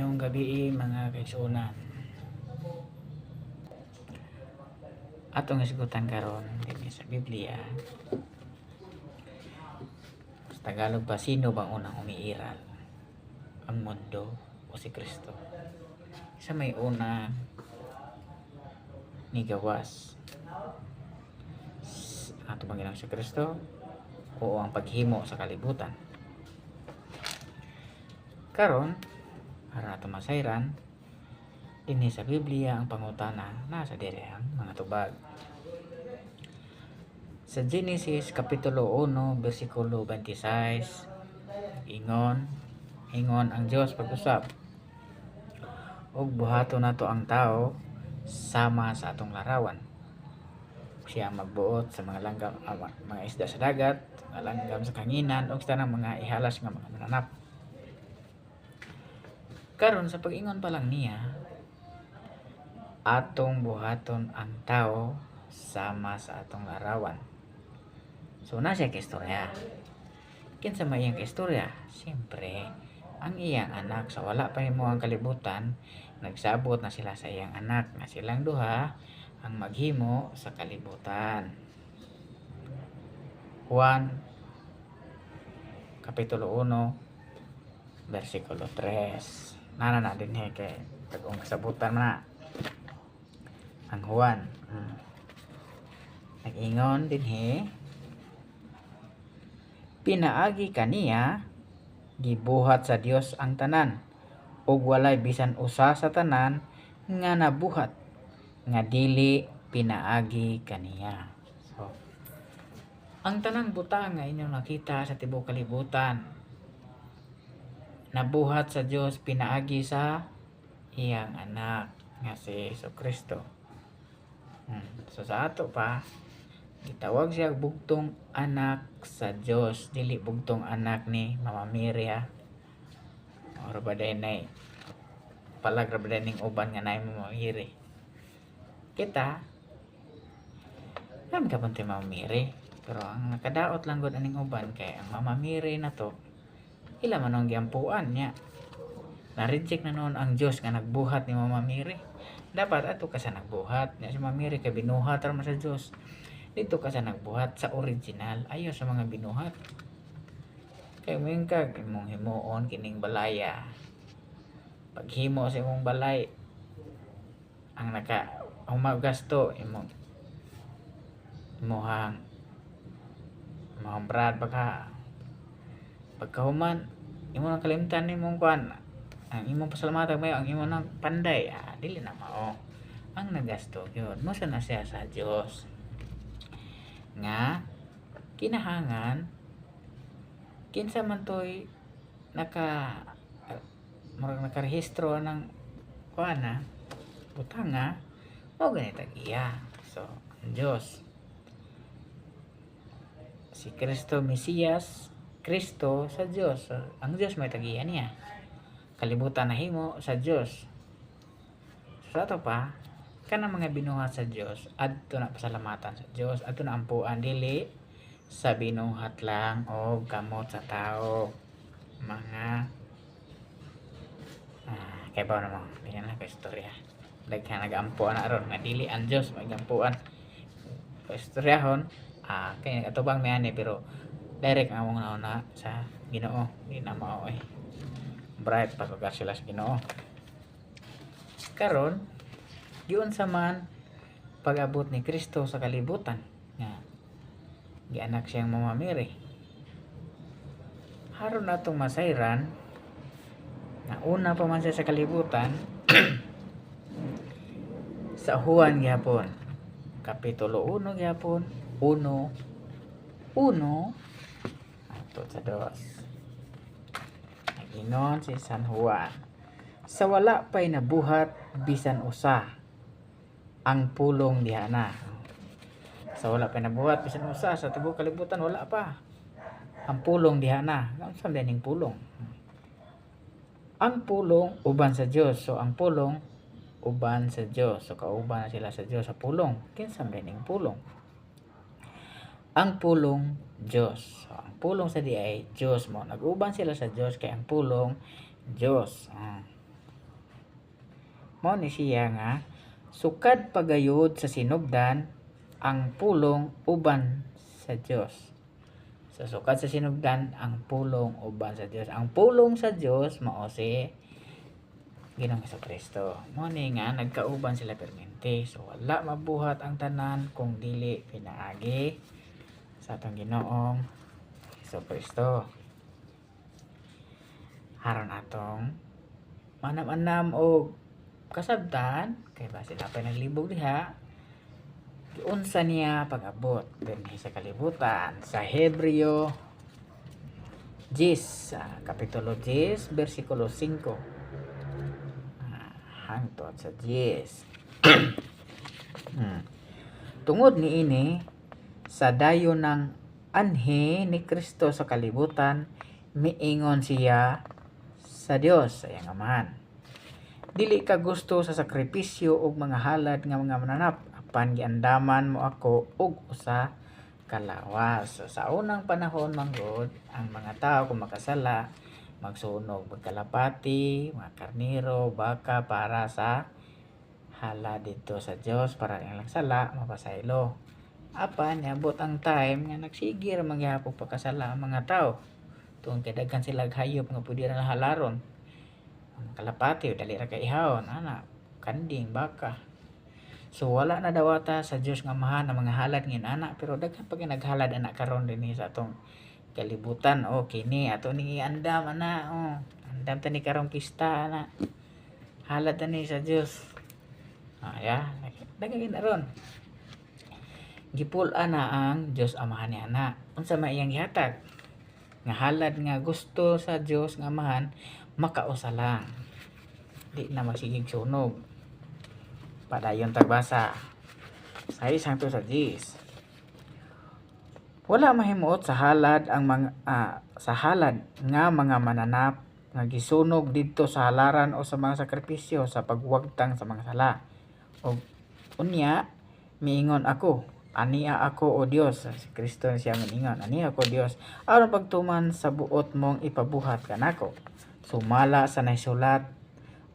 Ngayong gabi mga kaigsunan. Atong isgutan karon dinhi sa Biblia. Sa Tagalog pa sino bang unang umiiral? Ang mundo o si Kristo? Sa may una ni gawas. Ato bang ginang si Kristo o ang paghimo sa kalibutan? Karon, para nato masayran, dinhi sa Biblia ang pangutana nasa dire ang mga tubag. Sa Genesis Kapitulo 1, versikulo 26, ingon, ingon ang Dios pag-usap. Og buhato nato ang tao sama sa atong larawan. Siya magbuot sa mga langgam, ah, mga isda sa dagat, mga langgam sa kanginan, o sa tanang mga ihalas nga mga mananap. Karon sa pag-ingon pa lang niya, atong buhaton ang tao sama sa atong larawan. So na siya istorya. Kinsa may iyang istorya? Siyempre, ang iyang anak sa wala pa himo ang kalibutan, nagsabot na sila sa iyang anak nga silang duha ang maghimo sa kalibutan. Juan Kapitulo 1 versikulo 3 nana na din he kay tagong kasabutan na. Ang Juan. Hmm. nag-ingon din he. Pinaagi kaniya gibuhat sa Dios ang tanan ug walay bisan usa sa tanan nga nabuhat nga dili pinaagi kaniya so ang tanang butang nga inyong nakita sa tibuok kalibutan nabuhat sa Dios pinaagi sa iyang anak nga si Yesu Kristo. Hmm. So sa ato pa gitawag siya bugtong anak sa Dios dili bugtong anak ni Mama Miria or ba nay palag ra ba ning uban nga nay Mama Miri kita Alam ka punti Mama Miri pero ang nakadaot lang gud aning uban kay ang Mama Miri na to ila man ang giampuan niya na-reject na noon ang Diyos nga nagbuhat ni Mama Mary. Dapat ato ka sa nagbuhat. Niya si Mama Mary kay binuhat ra sa Diyos. Dito ka sa nagbuhat sa original. Ayo sa mga binuhat. Kay mo ka imong himuon kining balaya. Paghimo sa imong balay ang naka humagasto imong imong brad baka pagkahuman imo nang kalimtan nimong kwan. Ang imong pasalamatan may ang imo nang panday. Ah, dili na mao. Ang nagasto yun. Mo na siya sa Dios nga kinahangan kinsa man toy naka murag nakarehistro ng kuana butanga mo ganita iya. So ang Dios si Kristo Mesiyas Kristo sa Dios So, ang Dios may tagiya niya. Kalibutan na himo sa Dios sa ato pa kana mga binuhat sa Dios adto na pasalamatan sa Dios adto na ampuan dili sa binuhat lang o kamot sa tao. Mga ah, kay ba naman ganyan ka istorya. Daghan nagampuan na aron nga dili ang Dios magampuan istoryahon ah kay atubang may ani pero direct mga nauna sa Ginoo di na mao eh. Bright pagkagar sila sa Ginoo. Karon giun sa man pag-abot ni Kristo sa kalibutan nga gianak siyang Mama Mary haron natong masayran na una pa man siya sa kalibutan sa Juan gyapon kapitulo 1 gyapon 1 1 ato sa dos Inon si San Juan. Sa wala pa'y nabuhat bisan usa ang pulong diha na. Sa wala pa'y nabuhat bisan usa sa tibuok kalibutan wala pa. Ang pulong diha na. Unsa man ning pulong? Ang pulong uban sa Dios. So ang pulong uban sa Dios. So kauban na sila sa Dios sa pulong. Kinsa man ning pulong? Ang pulong Diyos. So, ang pulong sa di ay Diyos mo. Nag-uban sila sa Diyos kaya ang pulong Diyos. Ah. mao ni siya nga sukad pagayod sa sinugdan ang pulong uban sa Dios sa sukad sa sinugdan ang pulong uban sa Dios ang pulong sa Dios mao si Ginoong Kristo mo ni nga nagkauban sila permente so wala mabuhat ang tanan kung dili pinaagi sa atong Ginoong Hesus Kristo. Haron atong manam-anam og kasabtan kay ba sila pa naglibog diha unsa niya pag-abot dinhi sa kalibutan? Sa Hebreo 10 ah, kapitulo 10 bersikulo 5 Ah, hangtod sa 10 hmm. tungod ni ini sa dayo ng anhe ni Kristo sa kalibutan miingon siya sa Dios sa iyang dili ka gusto sa sakripisyo ug mga halad nga mga mananap apan giandaman mo ako og usa ka lawas. So, sa unang panahon manggod ang mga tao kung makasala magsunog magkalapati mga karniro baka para sa hala dito sa Dios para ang lang sala mapasaylo apan niabot ang time nga nagsigir mangyapog pagkasala ang mga tao. Tuong kay daghan sila hayop nga pwede ra halaron. Ang kalapati dali ra kay ihawon ana kanding baka. So wala na dawata sa Dios nga mahan ang mga halad ngin ana pero daghan pa naghalad ana karon dinhi sa atong kalibutan. O kini ato ni andam ana oh andam ta ni karong pista ana. Halad ta ni sa Dios ah ya daghan gyud na ang Dios amahan ni ana. Unsa may iyang gihatag? Nga halad nga gusto sa Dios nga amahan makausa lang. Di na magsigig sunog padayon tagbasa. Sa isang sa 10 wala mahimuot sa halad ang mga ah, sa halad nga mga mananap nga gisunog didto sa halaran o sa mga sakripisyo sa pagwagtang sa mga sala. O unya miingon ako ania ako o Dios si Kristo siya miingon ania ako Dios aron pagtuman sa buot mong ipabuhat kanako. Sumala sa naisulat.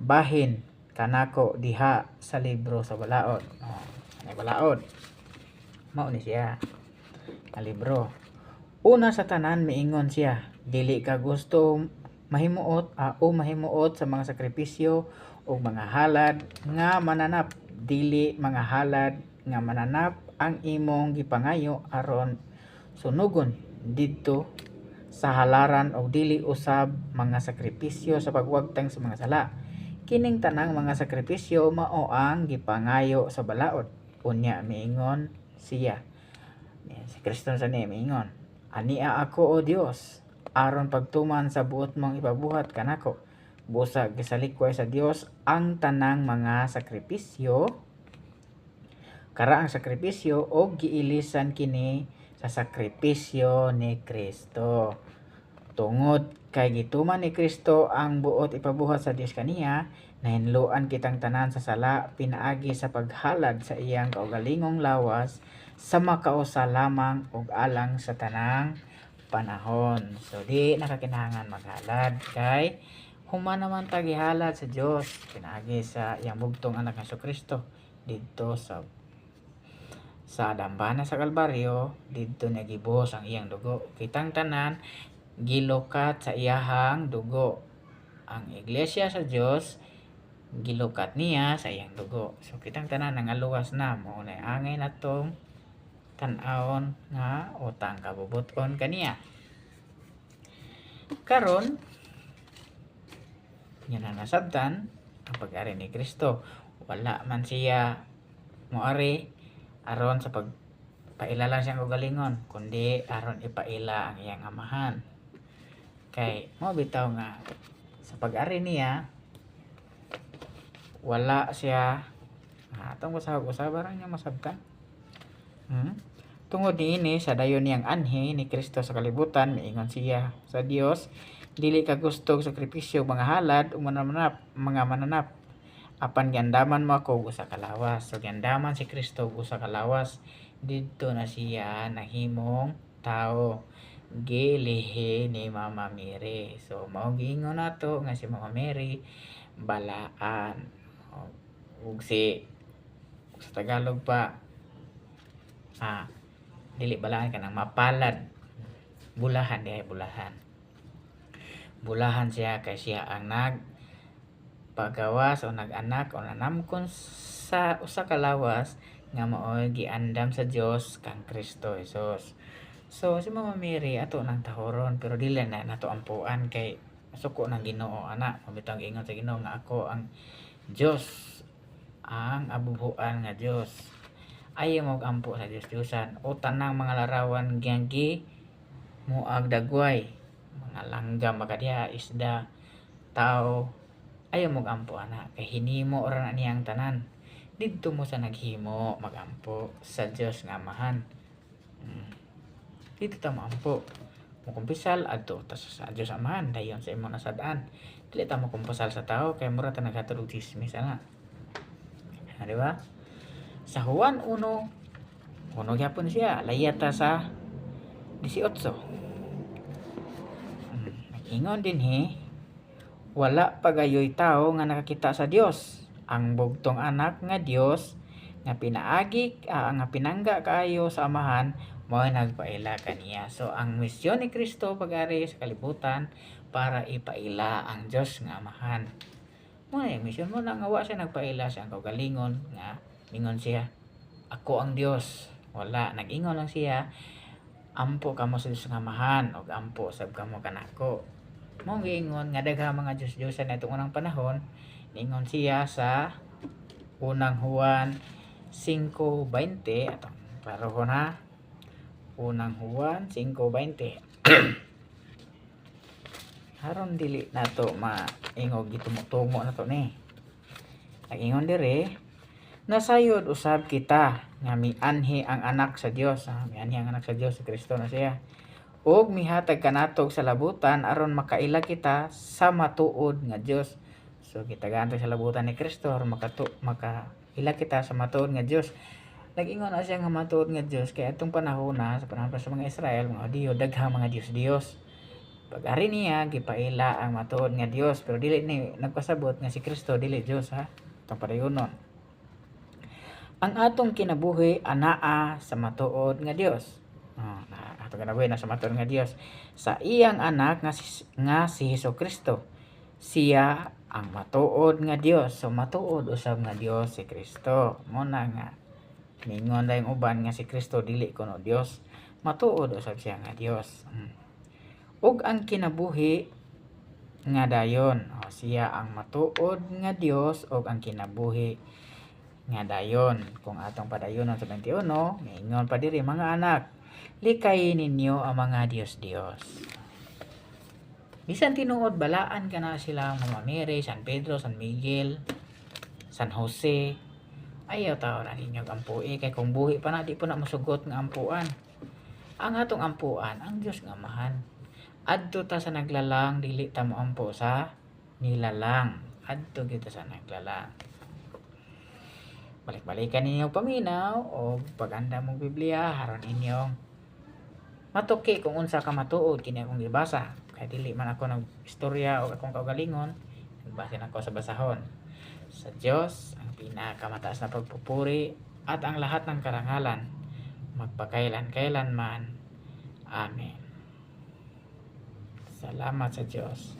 Bahin kanako diha sa libro sa balaod. Oh, anay balaod. Mao ni siya. Nga libro. Una sa tanan miingon siya dili ka gusto mahimuot ah, o mahimuot sa mga sakripisyo o mga halad nga mananap. Dili mga halad nga mananap ang imong gipangayo aron sunugon didto sa halaran o dili usab mga sakripisyo sa pagwagtang sa mga sala. Kining tanang mga sakripisyo mao ang gipangayo sa balaod. Unya miingon siya. Si Kristo sa niya miingon ania ako o Dios aron pagtuman sa buot mong ipabuhat kanako. Busa gisalikway sa Dios ang tanang mga sakripisyo kara ang sakripisyo o giilisan kini sa sakripisyo ni Kristo. Tungod kay gituman ni Kristo ang buot ipabuhat sa Dios kaniya nahinluan kitang tanan sa sala pinaagi sa paghalad sa iyang kaugalingong lawas sa makausa lamang ug alang sa tanang panahon. So di nakakinahanglan maghalad kay human naman tagihalad sa Dios pinaagi sa iyang bugtong anak nga Kristo didto sa sa dambana sa Kalbaryo didto nagibos ang iyang dugo. Kitang tanan gilukat sa iyahang dugo. Ang iglesia sa Dios gilukat niya sa iyang dugo. So kitang tanan nangaluwas na. Mo na angay natong tan-awon nga utang kabubuton kaniya. Karon yan na nasabtan ang pag-ari ni Kristo. Wala man siya moari aron sa pag paila lang siyang ugalingon kundi aron ipaila ang iyang amahan. Kay mo bitaw nga sa pag-ari niya wala siya ah, atong usab usabaran niya masabtan hmm? tungod niini sa dayon niyang anhe ni Kristo sa kalibutan miingon siya sa Dios dili ka gusto og sakripisyo mga halad ug mananap mga mananap apan giandaman mo ako usa ka lawas. So giandaman si Kristo usa ka lawas. Didto na siya nahimong tao. Gilihi ni Mama Mary. So mao giingon nato nga si Mama Mary balaan. Ug si sa Tagalog pa ah dili balaan ka ng mapalad. Bulahan dihay bulahan. Bulahan siya kay siya ang nag pagawas o nag-anak o nanamkon sa usa ka lawas nga maoy giandam sa Dios kang Kristo Jesus. So si Mama Mary ato nang tahoron pero dili na nato ampuan kay suko ng Ginoo ana. Mabitaw ang ingon sa Ginoo nga ako ang Dios ang abubuan nga Dios ayaw mo ampo sa Dios Diyosan. O tanang mga larawan gyanggi muag dagway. Mga langgam makadiha isda tao ayaw mo ampo ana. Kay hinimo ra na niyang tanan. Didto mo sa naghimo magampo sa Dios nga amahan mm. dito ta mo ampo mo kumpisal adto ta sa Dios amahan dayon sa imo nasadaan dili ta mo kumpisal sa tao kay mura ta naghatod og chismis ana di ba? Sa Juan 1 kuno gyapon siya. Layata sa 18 mm. ingon din he wala pagayoy tao nga nakakita sa Dios ang bugtong anak nga Dios nga pinaagi ah, nga pinangga kaayo sa amahan mao nagpaila kaniya. So ang misyon ni Kristo pagari sa kalibutan para ipaila ang Dios nga amahan. Mo yung misyon mo na nga siya nagpaila siya ang kaugalingon nga ningon siya. Ako ang Dios wala nag-ingon lang siya ampo kamo sa Dios nga amahan og ampo sab kamo kanako mo giingon nga dagha mga Diyos Diyosan na itong unang panahon. Ningon siya sa unang Juan 5.20 atong klaro ko na. Unang Juan 5.20 haron dili nato maingog gitumutumo na to ni. Nagingon dire nasayod usab kita nga mianhi ang anak sa Dios ha? mianhi ang anak sa Dios si Kristo na siya ug mihatag kanatog sa labutan aron makaila kita sa matuod nga Dios. So kita ganto sa labutan ni Kristo aron makatu makaila kita sa matuod nga Dios. Nag-ingon na siya nga matuod nga Dios kay atong panahon na sa panahon pa sa mga Israel mga Diyo dagha mga Dios Dios. Pag-ari niya gipaila ang matuod nga Dios pero dili ni nagpasabot nga si Kristo dili Dios ha. Itong padayonon. Ang atong kinabuhi anaa sa matuod nga Dios. Oh, na ato ganabuhi na sa nga Dios sa iyang anak nga si, nga si Hesus Kristo. Siya ang matuod nga Dios. So matuod usab nga Dios si Kristo. Mo na nga ningon na yung uban nga si Kristo dili kuno Dios. Matuod usab siya nga Dios. Mm. Ug ang kinabuhi nga dayon. O, siya ang matuod nga Dios ug ang kinabuhi nga dayon. Kung atong padayonon sa 21, mingon pa diri mga anak likay ninyo ang mga Dios-Dios. Bisan tinuod, balaan ka na sila Mama Mary, San Pedro, San Miguel, San Jose. Ayaw tao na ninyo ampui. Kay kung buhi pa na, di po na masugot ng ampuan. Ang atong ampuan, ang Diyos nga mahan. Adto ta sa naglalang, dili ta mo ampo sa nilalang. Adto kita sa naglalang. Balik-balikan ninyo paminaw o pag-anda mong Biblia, haron inyong matuki kung unsa ka matuod kini akong gibasa. Kay dili man ako nag istorya o akong kaugalingon nagbasa na ako sa basahon. Sa Dios ang pinakamataas na pagpupuri at ang lahat ng karangalan magpakailan kailanman Amen. Salamat sa Diyos